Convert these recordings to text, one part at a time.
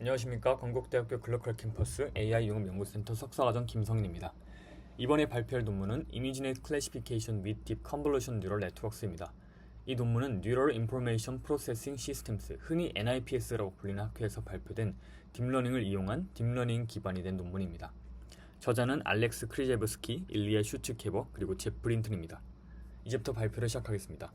안녕하십니까 건국대학교 글로컬 캠퍼스 AI 융합 연구센터 석사과정 김성인입니다. 이번에 발표할 논문은 이미지넷 클래시피케이션 with Deep Convolution Neural Networks입니다. 이 논문은 Neural Information Processing Systems, 흔히 NIPS라고 불리는 학회에서 발표된 딥러닝을 이용한 딥러닝 기반이 된 논문입니다. 저자는 알렉스 크리제브스키, 일리아 슈츠케버, 그리고 제프린튼입니다. 이제부터 발표를 시작하겠습니다.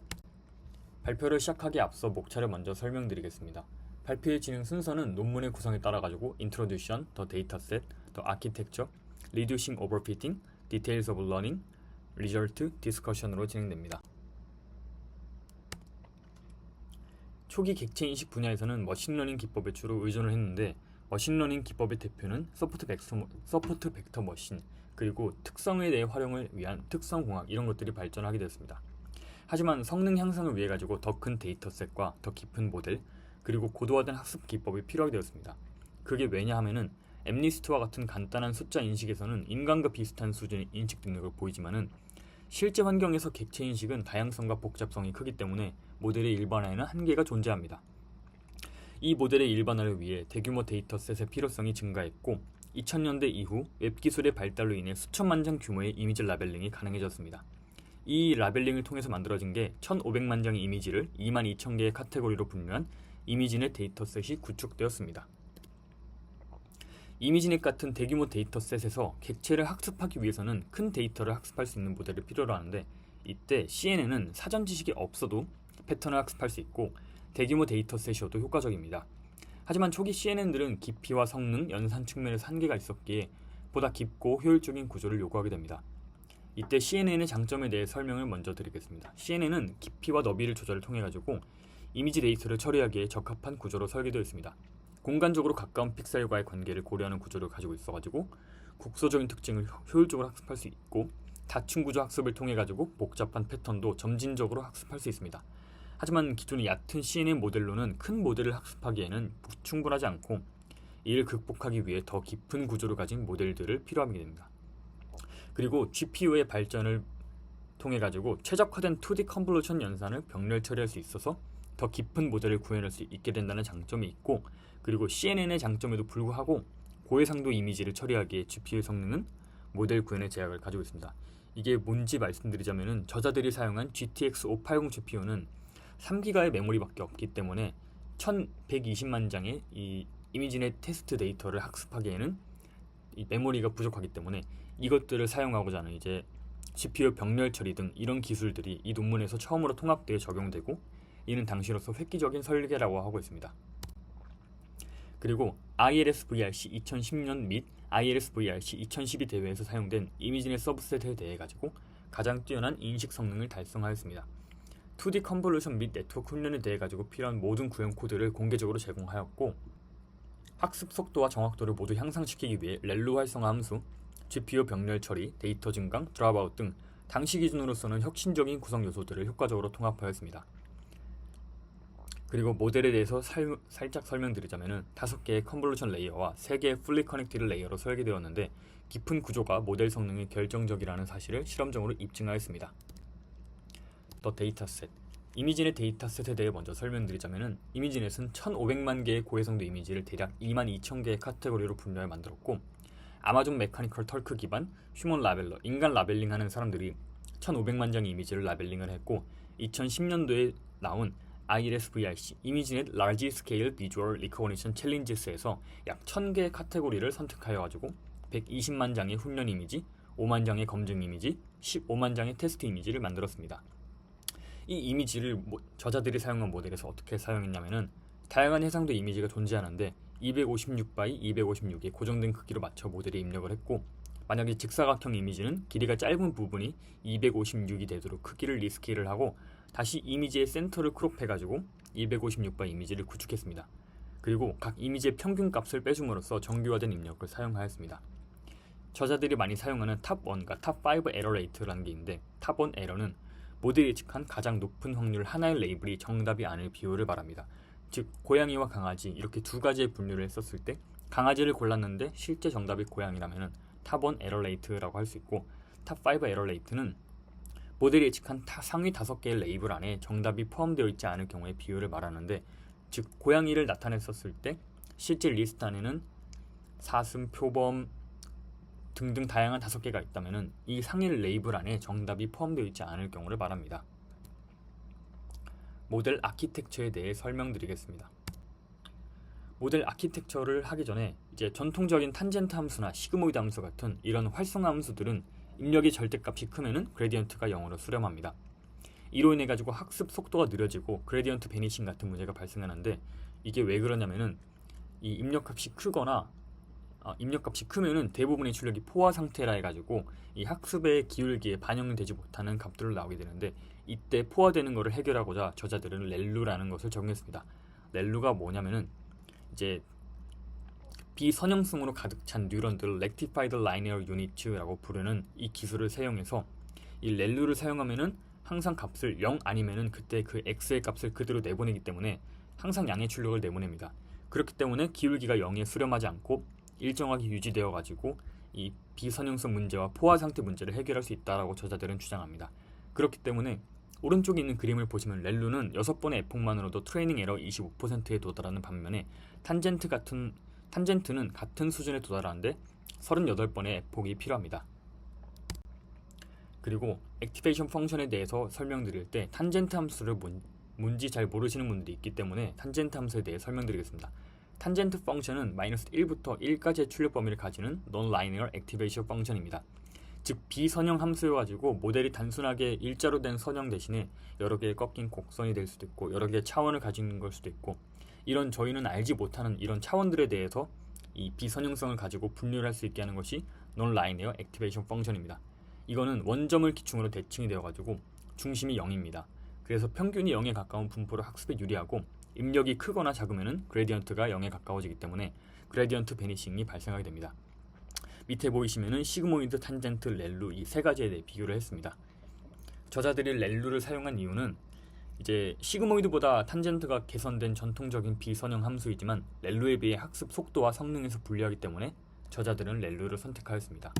발표를 시작하기에 앞서 목차를 먼저 설명드리겠습니다. 발표의 진행 순서는 논문의 구성에 따라 가지고 Introduction, The Dataset, The Architecture, Reducing Overfitting, Details of Learning, Result, Discussion으로 진행됩니다. 초기 객체 인식 분야에서는 머신러닝 기법에 주로 의존을 했는데 머신러닝 기법의 대표는 서포트 벡터, 서포트 벡터 머신 그리고 특성에 대해 활용을 위한 특성공학 이런 것들이 발전하게 되었습니다. 하지만 성능 향상을 위해 가지고 더 큰 데이터셋과 더 깊은 모델 그리고 고도화된 학습 기법이 필요하게 되었습니다. 그게 왜냐 하면은 엠리스트와 같은 간단한 숫자 인식에서는 인간과 비슷한 수준의 인식 능력을 보이지만은 실제 환경에서 객체 인식은 다양성과 복잡성이 크기 때문에 모델의 일반화에는 한계가 존재합니다. 이 모델의 일반화를 위해 대규모 데이터셋의 필요성이 증가했고 2000년대 이후 웹 기술의 발달로 인해 수천만 장 규모의 이미지 라벨링이 가능해졌습니다. 이 라벨링을 통해서 만들어진 게 1500만 장의 이미지를 2만 2천 개의 카테고리로 분류한 이미지넷 데이터셋이 구축되었습니다. 이미지넷 같은 대규모 데이터셋에서 객체를 학습하기 위해서는 큰 데이터를 학습할 수 있는 모델을 필요로 하는데 이때 CNN은 사전 지식이 없어도 패턴을 학습할 수 있고 대규모 데이터셋이어도 효과적입니다. 하지만 초기 CNN들은 깊이와 성능, 연산 측면에서 한계가 있었기에 보다 깊고 효율적인 구조를 요구하게 됩니다. 이때 CNN의 장점에 대해 설명을 먼저 드리겠습니다. CNN은 깊이와 너비를 조절을 통해 가지고 이미지 데이터를 처리하기에 적합한 구조로 설계되어 있습니다. 공간적으로 가까운 픽셀과의 관계를 고려하는 구조를 가지고 있어가지고 국소적인 특징을 효율적으로 학습할 수 있고 다층 구조 학습을 통해 가지고 복잡한 패턴도 점진적으로 학습할 수 있습니다. 하지만 기존의 얕은 CNN 모델로는 큰 모델을 학습하기에는 충분하지 않고 이를 극복하기 위해 더 깊은 구조를 가진 모델들을 필요하게 됩니다. 그리고 GPU의 발전을 통해 가지고 최적화된 2D 컨볼루션 연산을 병렬 처리할 수 있어서 더 깊은 모델을 구현할 수 있게 된다는 장점이 있고 그리고 CNN의 장점에도 불구하고 고해상도 이미지를 처리하기에 GPU의 성능은 모델 구현의 제약을 가지고 있습니다. 이게 뭔지 말씀드리자면은 저자들이 사용한 GTX 580 GPU는 3기가의 메모리밖에 없기 때문에 1120만 장의 이 이미지넷 테스트 데이터를 학습하기에는 이 메모리가 부족하기 때문에 이것들을 사용하고자 하는 이제 GPU 병렬 처리 등 이런 기술들이 이 논문에서 처음으로 통합되어 적용되고 이는 당시로서 획기적인 설계라고 하고 있습니다. 그리고 ILS VRC 2010년 및 ILS VRC 2012 대회에서 사용된 이미지넷 서브셋에 대해 가지고 가장 뛰어난 인식 성능을 달성하였습니다. 2D 컨볼루션 및 네트워크 훈련에 대해 가지고 필요한 모든 구현 코드를 공개적으로 제공하였고 학습 속도와 정확도를 모두 향상시키기 위해 렐루 활성화 함수, GPU 병렬 처리, 데이터 증강, 드랍아웃 등 당시 기준으로서는 혁신적인 구성 요소들을 효과적으로 통합하였습니다. 그리고 모델에 대해서 살, 살짝 설명드리자면은 다섯 개의 컨볼루션 레이어와 세 개의 풀리 커넥티드 레이어로 설계되었는데 깊은 구조가 모델 성능이 결정적이라는 사실을 실험적으로 입증하였습니다. 더 데이터셋 이미지넷 데이터셋에 대해 먼저 설명드리자면은 이미지넷은 1500만 개의 고해성도 이미지를 대략 2만 2천 개의 카테고리로 분류해 만들었고 아마존 메카니컬 털크 기반 휴먼 라벨러 인간 라벨링하는 사람들이 1500만 장의 이미지를 라벨링을 했고 2010년도에 나온 ILS-VRC 이미지 넷 라지 스케일 비주얼 리커그니션 챌린지스에서 약 1000개의 카테고리를 선택하여 가지고 120만 장의 훈련 이미지, 5만 장의 검증 이미지, 15만 장의 테스트 이미지를 만들었습니다. 이 이미지를 모, 저자들이 사용한 모델에서 어떻게 사용했냐면은 다양한 해상도 이미지가 존재하는데 256바이 256의 고정된 크기로 맞춰 모델에 입력을 했고 만약에 직사각형 이미지는 길이가 짧은 부분이 256이 되도록 크기를 리스케일을 하고 다시 이미지의 센터를 크롭해가지고 256바 이미지를 구축했습니다. 그리고 각 이미지의 평균 값을 빼줌으로써 정교화된 입력을 사용하였습니다. 저자들이 많이 사용하는 탑1과 탑5 에러 레이트라는 게 있는데 탑1 에러는 모델 예측한 가장 높은 확률 하나의 레이블이 정답이 아닐 비율을 말합니다. 즉 고양이와 강아지 이렇게 두 가지의 분류를 했었을 때 강아지를 골랐는데 실제 정답이 고양이라면 탑1 에러 레이트라고 할 수 있고 탑5 에러 레이트는 모델이 예측한 타, 상위 5개의 레이블 안에 정답이 포함되어 있지 않을 경우의 비율을 말하는데 즉 고양이를 나타냈었을 때 실제 리스트 안에는 사슴, 표범 등등 다양한 다섯 개가 있다면 이 상일 레이블 안에 정답이 포함되어 있지 않을 경우를 말합니다. 모델 아키텍처에 대해 설명드리겠습니다. 모델 아키텍처를 하기 전에 이제 전통적인 탄젠트 함수나 시그모이드 함수 같은 이런 활성화 함수들은 입력의 절대값이 크면은 그레디언트가 0으로 수렴합니다. 이로 인해 가지고 학습 속도가 느려지고 그레디언트 베니싱 같은 문제가 발생하는데 이게 왜 그러냐면은 이 입력값이 크거나 어, 입력값이 크면은 대부분의 출력이 포화 상태라 해가지고 이 학습의 기울기에 반영되지 못하는 값들로 나오게 되는데 이때 포화되는 것을 해결하고자 저자들은 렐루라는 것을 적용했습니다. 렐루가 뭐냐면은 이제 비선형성으로 가득 찬 뉴런들을 Rectified Linear Unit라고 부르는 이 기술을 사용해서 이 렐루를 사용하면은 항상 값을 0 아니면은 그때 그 x의 값을 그대로 내보내기 때문에 항상 양의 출력을 내보냅니다. 그렇기 때문에 기울기가 0에 수렴하지 않고 일정하게 유지되어 가지고 이 비선형성 문제와 포화 상태 문제를 해결할 수 있다라고 저자들은 주장합니다. 그렇기 때문에 오른쪽에 있는 그림을 보시면 렐루는 6번의 에폭만으로도 트레이닝 에러 25%에 도달하는 반면에 탄젠트 같은 탄젠트는 같은 수준에 도달하는데 38번의 에폭이 필요합니다. 그리고 액티베이션 펑션에 대해서 설명드릴 때 탄젠트 함수를 뭔, 뭔지 잘 모르시는 분들이 있기 때문에 탄젠트 함수에 대해 설명드리겠습니다. 탄젠트 펑션은 마이너스 1부터 1까지의 출력 범위를 가지는 non-linear activation 펑션입니다. 즉 비선형 함수여 가지고 모델이 단순하게 일자로 된 선형 대신에 여러 개의 꺾인 곡선이 될 수도 있고 여러 개의 차원을 가지는 걸 수도 있고 이런 저희는 알지 못하는 이런 차원들에 대해서 이 비선형성을 가지고 분류를 할수 있게 하는 것이 non-linear activation 펑션입니다. 이거는 원점을 기준으로 대칭이 되어 가지고 중심이 0입니다. 그래서 평균이 0에 가까운 분포를 학습에 유리하고 입력이 크거나 작으면 그레디언트가 0에 가까워지기 때문에 그레디언트 베니싱이 발생하게 됩니다. 밑에 보이시면은 시그모이드, 탄젠트, 렐루 이 세 가지에 대해 비교를 했습니다. 저자들이 렐루를 사용한 이유는 이제 시그모이드보다 탄젠트가 개선된 전통적인 비선형 함수이지만 렐루에 비해 학습 속도와 성능에서 불리하기 때문에 저자들은 렐루를 선택하였습니다.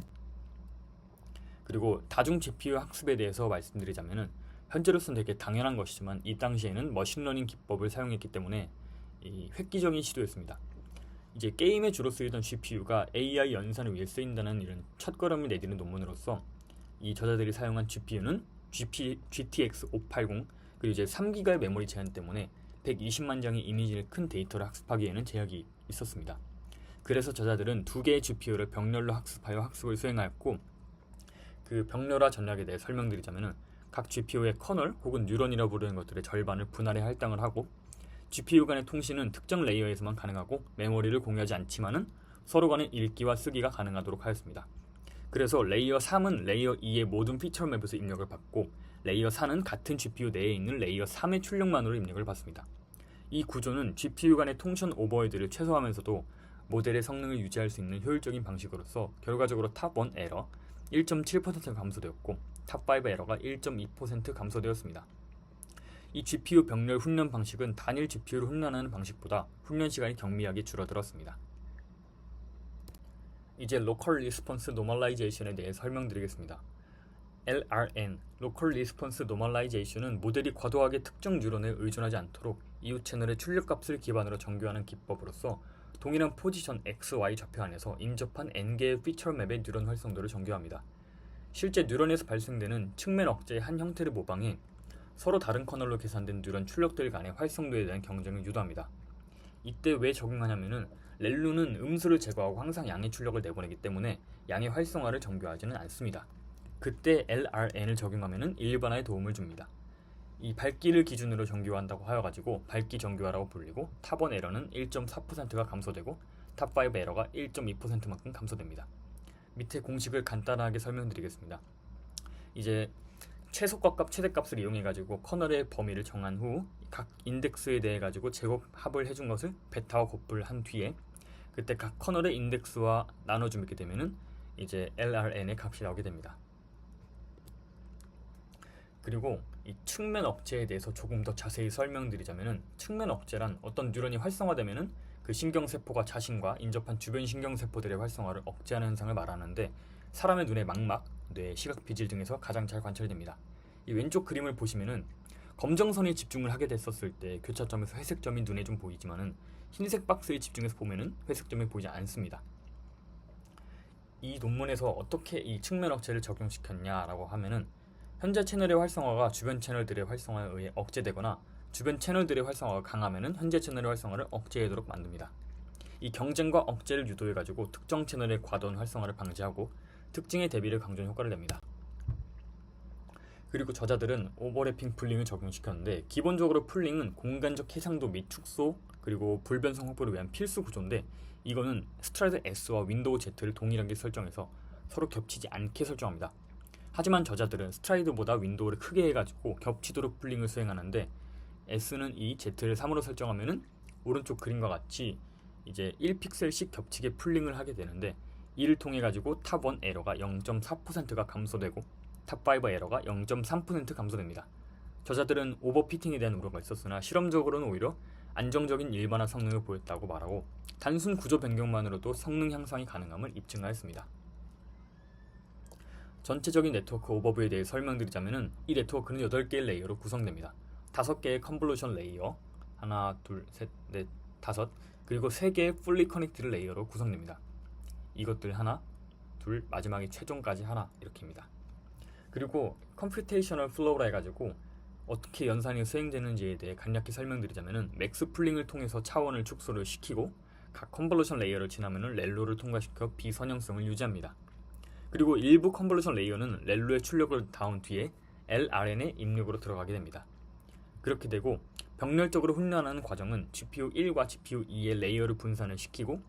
그리고 다중 GPU 학습에 대해서 말씀드리자면은 현재로서는 되게 당연한 것이지만 이 당시에는 머신러닝 기법을 사용했기 때문에 획기적인 시도였습니다. 이제 게임에 주로 쓰이던 GPU가 AI 연산을 위해 쓰인다는 이런 첫걸음을 내디는 논문으로서 이 저자들이 사용한 GPU는 GP, GTX 580 그리고 이제 3기가의 메모리 제한 때문에 120만 장의 이미지를 큰 데이터를 학습하기에는 제약이 있었습니다. 그래서 저자들은 두 개의 GPU를 병렬로 학습하여 학습을 수행하였고 그 병렬화 전략에 대해 설명드리자면은 각 GPU의 커널 혹은 뉴런이라 부르는 것들의 절반을 분할해 할당을 하고 GPU 간의 통신은 특정 레이어에서만 가능하고 메모리를 공유하지 않지만은 서로 간의 읽기와 쓰기가 가능하도록 하였습니다. 그래서 레이어 3은 레이어 2의 모든 피처 맵에서 입력을 받고 레이어 4는 같은 GPU 내에 있는 레이어 3의 출력만으로 입력을 받습니다. 이 구조는 GPU 간의 통신 오버헤드를 최소화하면서도 모델의 성능을 유지할 수 있는 효율적인 방식으로서 결과적으로 탑1 에러 1.7% 감소되었고 탑5 에러가 1.2% 감소되었습니다. 이 GPU 병렬 훈련 방식은 단일 GPU를 훈련하는 방식보다 훈련 시간이 경미하게 줄어들었습니다. 이제 Local Response Normalization에 대해 설명드리겠습니다. LRN, Local Response Normalization은 모델이 과도하게 특정 뉴런에 의존하지 않도록 이웃 채널의 출력값을 기반으로 정교하는 기법으로서 동일한 포지션 X, Y 좌표 안에서 인접한 N개의 피처 맵의 뉴런 활성도를 정교합니다. 실제 뉴런에서 발생되는 측면 억제의 한 형태를 모방해 서로 다른 커널로 계산된 뉴런 출력들 간의 활성도에 대한 경쟁을 유도합니다. 이때 왜 적용하냐면은 렐루는 음수를 제거하고 항상 양의 출력을 내보내기 때문에 양의 활성화를 정교하지는 않습니다. 그때 LRN을 적용하면은 일반화에 도움을 줍니다. 이 밝기를 기준으로 정교화한다고 하여가지고 밝기 정교화라고 불리고 탑1 에러는 1.4%가 감소되고 탑5 에러가 1.2%만큼 감소됩니다. 밑에 공식을 간단하게 설명드리겠습니다. 이제 최소값 최대값을 이용해 가지고 커널의 범위를 정한 후 각 인덱스에 대해 가지고 제곱 합을 해준 것을 베타와 곱을 한 뒤에 그때 각 커널의 인덱스와 나눠주게 되면은 이제 LRN의 값이 나오게 됩니다. 그리고 이 측면 억제에 대해서 조금 더 자세히 설명드리자면은 측면 억제란 어떤 뉴런이 활성화되면은 그 신경세포가 자신과 인접한 주변 신경세포들의 활성화를 억제하는 현상을 말하는데 사람의 눈의 망막, 뇌, 시각 비질 등에서 가장 잘 관찰됩니다. 이 왼쪽 그림을 보시면은 검정선에 집중을 하게 됐었을 때 교차점에서 회색점이 눈에 좀 보이지만은 흰색 박스에 집중해서 보면은 회색 점이 보이지 않습니다. 이 논문에서 어떻게 이 측면 억제를 적용시켰냐라고 하면은 현재 채널의 활성화가 주변 채널들의 활성화에 의해 억제되거나 주변 채널들의 활성화가 강하면은 현재 채널의 활성화를 억제하도록 만듭니다. 이 경쟁과 억제를 유도해 가지고 특정 채널의 과도한 활성화를 방지하고 특징의 대비를 강조하는 효과를 냅니다. 그리고 저자들은 오버래핑 풀링을 적용시켰는데 기본적으로 풀링은 공간적 해상도 및 축소 그리고 불변성 확보를 위한 필수 구조인데 이거는 스트라이드 S와 윈도우 Z를 동일하게 설정해서 서로 겹치지 않게 설정합니다. 하지만 저자들은 스트라이드보다 윈도우를 크게 해가지고 겹치도록 풀링을 수행하는데 S는 이 Z를 3으로 설정하면은 오른쪽 그림과 같이 이제 1픽셀씩 겹치게 풀링을 하게 되는데 이를 통해 가지고 탑1 에러가 0.4%가 감소되고 탑5 에러가 0.3% 감소됩니다. 저자들은 오버피팅에 대한 우려가 있었으나 실험적으로는 오히려 안정적인 일반화 성능을 보였다고 말하고 단순 구조 변경만으로도 성능 향상이 가능함을 입증하였습니다. 전체적인 네트워크 오버뷰에 대해 설명드리자면은 이 네트워크는 8개의 레이어로 구성됩니다. 5개의 컨볼루션 레이어, 하나, 둘, 셋, 넷, 다섯, 그리고 3개의 풀리 커넥티드 레이어로 구성됩니다. 이것들 하나, 둘, 마지막에 최종까지 하나 이렇게입니다. 그리고 컴퓨테이셔널 플로우라 해가지고 어떻게 연산이 수행되는지에 대해 간략히 설명드리자면은 맥스 풀링을 통해서 차원을 축소를 시키고 각 컨볼루션 레이어를 지나면은 렐로를 통과시켜 비선형성을 유지합니다. 그리고 일부 컨볼루션 레이어는 렐로의 출력을 다운 뒤에 LRN의 입력으로 들어가게 됩니다. 그렇게 되고 병렬적으로 훈련하는 과정은 GPU 1과 GPU 2의 레이어를 분산을 시키고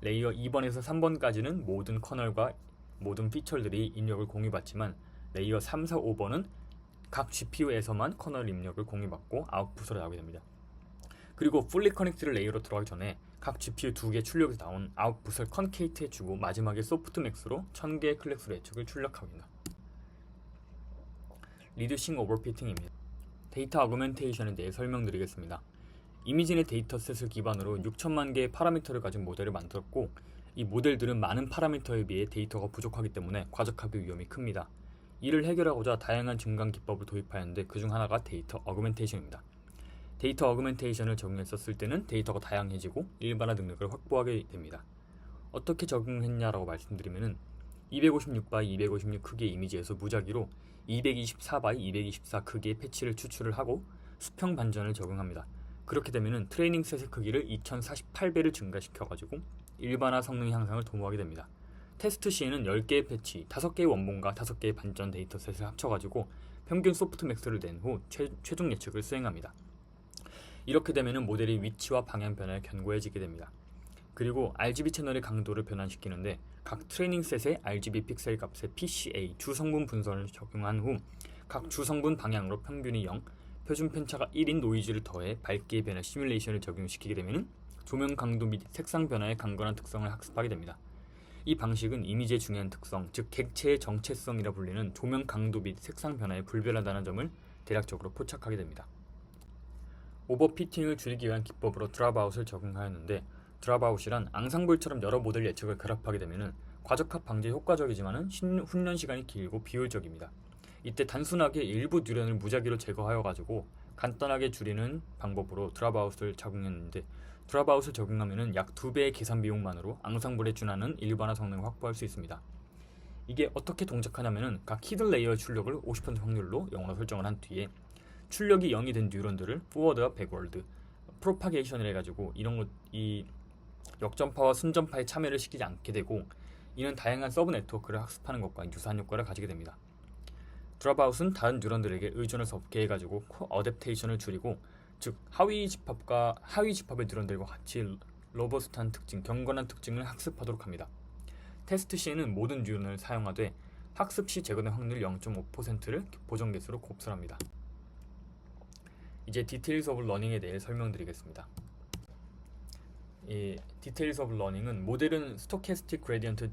레이어 2번에서 3번까지는 모든 커널과 모든 피처들이 입력을 공유받지만 레이어 3, 4, 5번은 각 GPU에서만 커널 입력을 공유받고 아웃풋으로 나오게 됩니다. 그리고 풀리 커넥트를 레이어로 들어가기 전에 각 GPU 두 개 출력에서 나온 아웃풋을 컨케이트해 주고 마지막에 소프트맥스로 1000개의 클래스 예측을 출력합니다. 리듀싱 오버피팅입니다. 데이터 어그멘테이션에 대해 설명드리겠습니다. 이미진의 데이터셋을 기반으로 6천만 개의 파라미터를 가진 모델을 만들었고 이 모델들은 많은 파라미터에 비해 데이터가 부족하기 때문에 과적합의 위험이 큽니다. 이를 해결하고자 다양한 증강 기법을 도입하였는데 그중 하나가 데이터 어그멘테이션입니다. 데이터 어그멘테이션을 적용했었을 때는 데이터가 다양해지고 일반화 능력을 확보하게 됩니다. 어떻게 적용했냐라고 말씀드리면은 256바이 256 크기의 이미지에서 무작위로 224바이 224 크기의 패치를 추출을 하고 수평 반전을 적용합니다. 그렇게 되면은 트레이닝 셋의 크기를 2048배를 증가시켜가지고 일반화 성능 향상을 도모하게 됩니다. 테스트 시에는 10개의 패치, 5개의 원본과 5개의 반전 데이터셋을 합쳐가지고 평균 소프트맥스를 낸 후 최종 예측을 수행합니다. 이렇게 되면 모델의 위치와 방향 변화에 견고해지게 됩니다. 그리고 RGB 채널의 강도를 변환시키는데 각 트레이닝 셋의 RGB 픽셀 값의 PCA 주성분 분선을 적용한 후 각 주성분 방향으로 평균이 0, 표준 편차가 1인 노이즈를 더해 밝기의 변화 시뮬레이션을 적용시키게 되면 조명 강도 및 색상 변화의 강건한 특성을 학습하게 됩니다. 이 방식은 이미지의 중요한 특성, 즉 객체의 정체성이라 불리는 조명 강도 및 색상 변화에 불변하다는 점을 대략적으로 포착하게 됩니다. 오버피팅을 줄이기 위한 기법으로 드랍아웃을 적용하였는데 드랍아웃이란 앙상블처럼 여러 모델 예측을 결합하게 되면 과적합 방지에 효과적이지만 훈련 시간이 길고 비효율적입니다. 이때 단순하게 일부 뉴런을 무작위로 제거하여 가지고 간단하게 줄이는 방법으로 드랍아웃을 적용했는데 드랍아웃을 적용하면 약 2배의 계산 비용만으로 앙상블에 준하는 일반화 성능을 확보할 수 있습니다. 이게 어떻게 동작하냐면은 각 히든 레이어 출력을 50% 확률로 0으로 설정을 한 뒤에 출력이 0이 된 뉴런들을 포워드와 백월드, 프로파게이션을 해가지고 이런 것 이 역전파와 순전파에 참여를 시키지 않게 되고 이는 다양한 서브 네트워크를 학습하는 것과 유사한 효과를 가지게 됩니다. 드랍아웃은 다른 뉴런들에게 의존을 없게 해가지고 코 어댑테이션을 줄이고 즉 하위 집합과 하위 집합의 뉴런들과 같이 로버스트한 특징, 경건한 특징을 학습하도록 합니다. 테스트 시에는 모든 뉴런을 사용하되 학습 시 제거된 확률 0.5%를 보정 개수로 곱슬합니다. 이제 디테일스 오브 러닝에 대해 설명드리겠습니다. 이 디테일스 오브 러닝은 모델은 스토캐스틱 그레디언트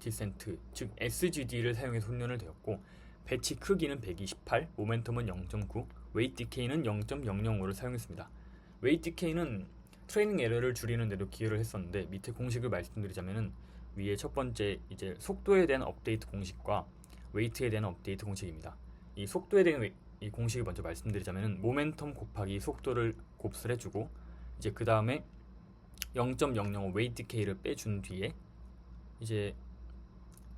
디센트 즉 SGD를 사용해서 훈련을 되었고 배치 크기는 128, 모멘텀은 0.9, 웨이트 디케이는 0.005를 사용했습니다. 웨이트 디케이는 트레이닝 에러를 줄이는 데도 기여를 했었는데 밑에 공식을 말씀드리자면은 위에 첫 번째 이제 속도에 대한 업데이트 공식과 웨이트에 대한 업데이트 공식입니다. 이 속도에 대한 이 공식을 먼저 말씀드리자면은 모멘텀 곱하기 속도를 곱슬 해주고 이제 그 다음에 0.005 웨이트 K를 빼준 뒤에 이제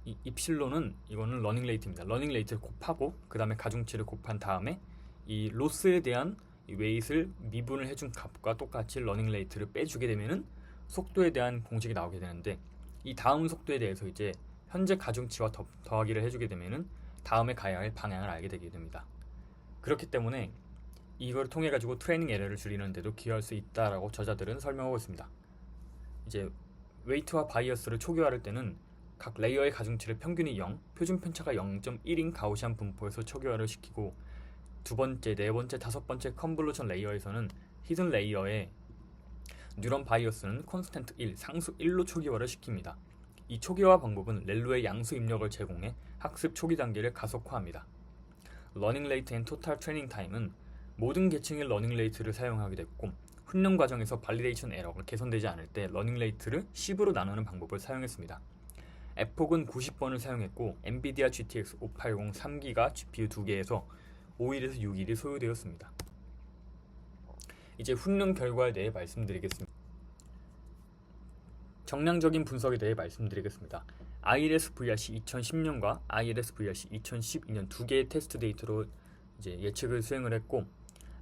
이 입실론은 이거는 러닝 레이트입니다. 러닝 레이트를 곱하고 그 다음에 가중치를 곱한 다음에 이 로스에 대한 이 웨이트를 미분을 해준 값과 똑같이 러닝 레이트를 빼주게 되면은 속도에 대한 공식이 나오게 되는데 이 다음 속도에 대해서 이제 현재 가중치와 더, 더하기를 해주게 되면은 다음에 가야 할 방향을 알게 되게 됩니다. 그렇기 때문에 이걸 통해 가지고 트레이닝 에러를 줄이는데도 기여할 수 있다라고 저자들은 설명하고 있습니다. 이제 웨이트와 바이어스를 초기화할 때는 각 레이어의 가중치를 평균이 0, 표준 편차가 0.1인 가우시안 분포에서 초기화를 시키고 두 번째, 네 번째, 다섯 번째 컨볼루션 레이어에서는 히든 레이어의 뉴런 바이어스는 콘스턴트 1, 상수 1로 초기화를 시킵니다. 이 초기화 방법은 렐로의 양수 입력을 제공해 학습 초기 단계를 가속화합니다. 러닝 레이트 앤 토탈 트레이닝 타임은 모든 계층의 러닝 레이트를 사용하게 됐고 훈련 과정에서 발리데이션 에러가 개선되지 않을 때 러닝 레이트를 10으로 나누는 방법을 사용했습니다. 에폭은 90번을 사용했고 엔비디아 GTX 580 3기가 GPU 2개에서 5일에서 6일이 소요되었습니다. 이제 훈련 결과에 대해 말씀드리겠습니다. 정량적인 분석에 대해 말씀드리겠습니다. ILS VRC 2010년과 ILS VRC 2012년 두 개의 테스트 데이터로 이제 예측을 수행을 했고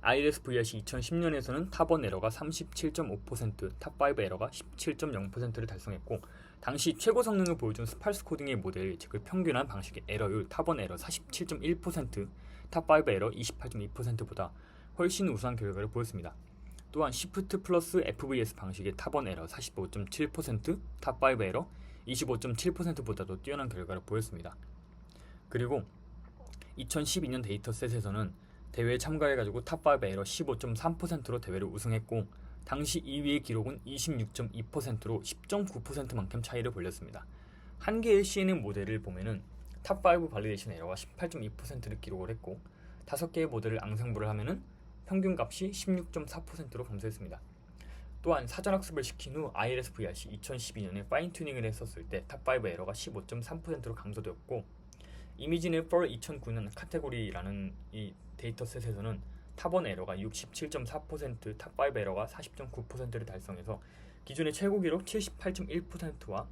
ILS VRC 2010년에서는 탑1 에러가 37.5%, 탑5 에러가 17.0%를 달성했고 당시 최고 성능을 보여준 스팔스 코딩의 모델 예측을 평균한 방식의 에러율 탑1 에러 47.1%, 탑5 에러 28.2%보다 훨씬 우수한 결과를 보였습니다. 또한 시프트 플러스 FVS 방식의 탑1 에러 45.7%, 탑5 에러 25.7%보다도 뛰어난 결과를 보였습니다. 그리고 2012년 데이터셋에서는 대회에 참가해가지고 탑5 에러 15.3%로 대회를 우승했고 당시 2위의 기록은 26.2%로 10.9%만큼 차이를 벌렸습니다. 한 개의 CNN 모델을 보면은 탑5 발리데이션 에러가 18.2%를 기록을 했고 다섯 개의 모델을 앙상블을 하면은 평균값이 16.4%로 감소했습니다. 또한 사전학습을 시킨 후 ILS VRC 2012년에 파인 튜닝을 했었을 때 탑5 에러가 15.3%로 감소되었고 이미지넷 4 2009년 카테고리라는 이 데이터셋에서는 탑1 에러가 67.4%, 탑5 에러가 40.9%를 달성해서 기존의 최고 기록 78.1%와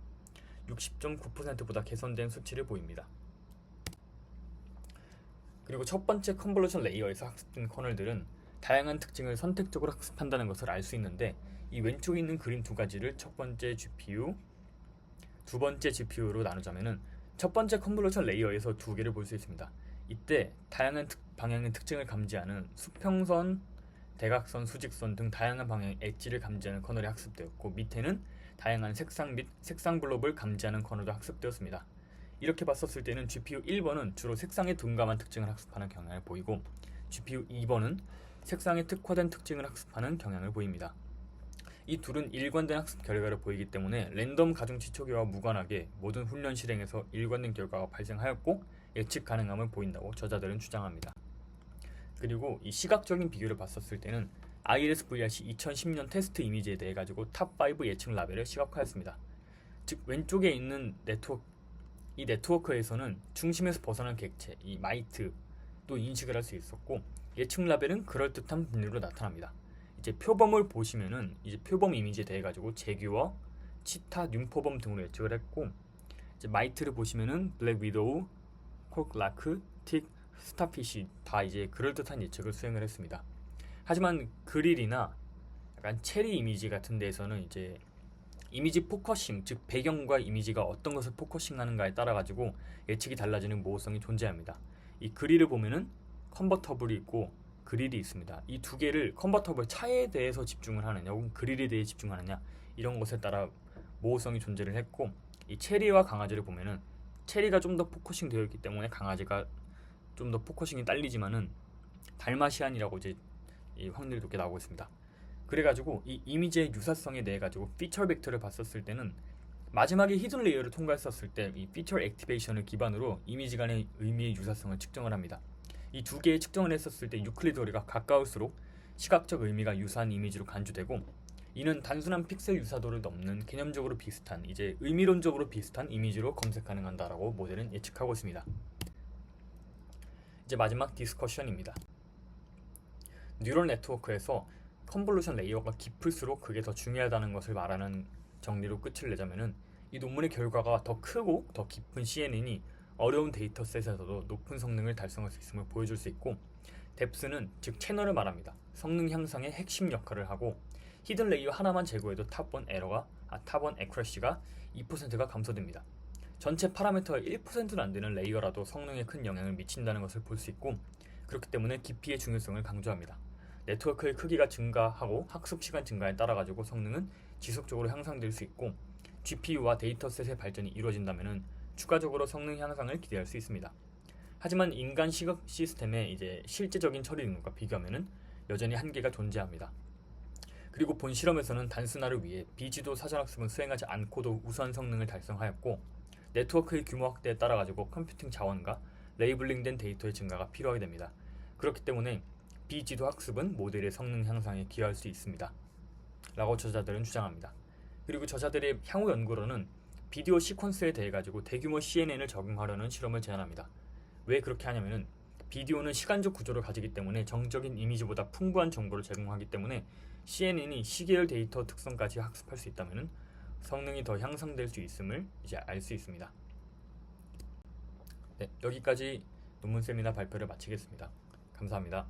60.9%보다 개선된 수치를 보입니다. 그리고 첫 번째 컨볼루션 레이어에서 학습된 커널들은 다양한 특징을 선택적으로 학습한다는 것을 알 수 있는데 이 왼쪽에 있는 그림 두 가지를 첫 번째 GPU, 두 번째 GPU로 나누자면은 첫 번째 컨볼루션 레이어에서 두 개를 볼 수 있습니다. 이때 다양한 특, 방향의 특징을 감지하는 수평선, 대각선, 수직선 등 다양한 방향의 엣지를 감지하는 커널이 학습되었고 밑에는 다양한 색상 및 색상 블록을 감지하는 커널도 학습되었습니다. 이렇게 봤었을 때는 GPU 1번은 주로 색상에 둔감한 특징을 학습하는 경향을 보이고 GPU 2번은 색상에 특화된 특징을 학습하는 경향을 보입니다. 이 둘은 일관된 학습 결과를 보이기 때문에 랜덤 가중치 초기와 무관하게 모든 훈련 실행에서 일관된 결과가 발생하였고 예측 가능함을 보인다고 저자들은 주장합니다. 그리고 이 시각적인 비교를 봤었을 때는 ILS VRC 2010년 테스트 이미지에 대해 가지고 탑5 예측 라벨을 시각화했습니다. 즉 왼쪽에 있는 네트워크 이 네트워크에서는 중심에서 벗어난 객체, 이 마이트도 인식을 할 수 있었고 예측 라벨은 그럴듯한 분류로 나타납니다. 이제 표범을 보시면은 이제 표범 이미지에 대해 가지고 제규어, 치타, 융포범 등으로 예측을 했고 이제 마이트를 보시면은 블랙 위도우, 콜라크, 틱, 스타피시 다 이제 그럴듯한 예측을 수행을 했습니다. 하지만 그릴이나 약간 체리 이미지 같은 데에서는 이제 이미지 포커싱, 즉 배경과 이미지가 어떤 것을 포커싱하는가에 따라 가지고 예측이 달라지는 모호성이 존재합니다. 이 그릴을 보면은 컨버터블이 있고 그릴이 있습니다. 이 두 개를 컨버터블 차에 대해서 집중을 하느냐, 혹은 그릴에 대해 집중하느냐 이런 것에 따라 모호성이 존재를 했고 이 체리와 강아지를 보면은 체리가 좀 더 포커싱 되어 있기 때문에 강아지가 좀 더 포커싱이 딸리지만은 달마시안이라고 이제 이 확률이 높게 나오고 있습니다. 그래가지고 이 이미지의 유사성에 대해 가지고 피처 벡터를 봤었을 때는 마지막에 히든 레이어를 통과했었을 때 이 피처 액티베이션을 기반으로 이미지 간의 의미의 유사성을 측정을 합니다. 이 두 개의 측정을 했었을 때 유클리드 거리가 가까울수록 시각적 의미가 유사한 이미지로 간주되고 이는 단순한 픽셀 유사도를 넘는 개념적으로 비슷한 이제 의미론적으로 비슷한 이미지로 검색 가능한다라고 모델은 예측하고 있습니다. 이제 마지막 디스커션입니다. 뉴럴 네트워크에서 컨볼루션 레이어가 깊을수록 그게 더 중요하다는 것을 말하는 정리로 끝을 내자면은 이 논문의 결과가 더 크고 더 깊은 CNN이 어려운 데이터셋에서도 높은 성능을 달성할 수 있음을 보여줄 수 있고 뎁스는 즉 채널을 말합니다. 성능 향상의 핵심 역할을 하고 히든 레이어 하나만 제거해도 탑1 에러가 아, 탑1 에크래시가 2%가 감소됩니다. 전체 파라미터의 1%도 안 되는 레이어라도 성능에 큰 영향을 미친다는 것을 볼 수 있고 그렇기 때문에 깊이의 중요성을 강조합니다. 네트워크의 크기가 증가하고 학습 시간 증가에 따라 가지고 성능은 지속적으로 향상될 수 있고 GPU와 데이터셋의 발전이 이루어진다면 추가적으로 성능 향상을 기대할 수 있습니다. 하지만 인간 시각 시스템의 이제 실제적인 처리 능력과 비교하면 여전히 한계가 존재합니다. 그리고 본 실험에서는 단순화를 위해 비지도 사전학습은 수행하지 않고도 우수한 성능을 달성하였고 네트워크의 규모 확대에 따라 가지고 컴퓨팅 자원과 레이블링된 데이터의 증가가 필요하게 됩니다. 그렇기 때문에 비지도 학습은 모델의 성능 향상에 기여할 수 있습니다. 라고 저자들은 주장합니다. 그리고 저자들의 향후 연구로는 비디오 시퀀스에 대해 가지고 대규모 CNN을 적용하려는 실험을 제안합니다. 왜 그렇게 하냐면은 비디오는 시간적 구조를 가지기 때문에 정적인 이미지보다 풍부한 정보를 제공하기 때문에 CNN이 시계열 데이터 특성까지 학습할 수 있다면 성능이 더 향상될 수 있음을 이제 알 수 있습니다. 네, 여기까지 논문 세미나 발표를 마치겠습니다. 감사합니다.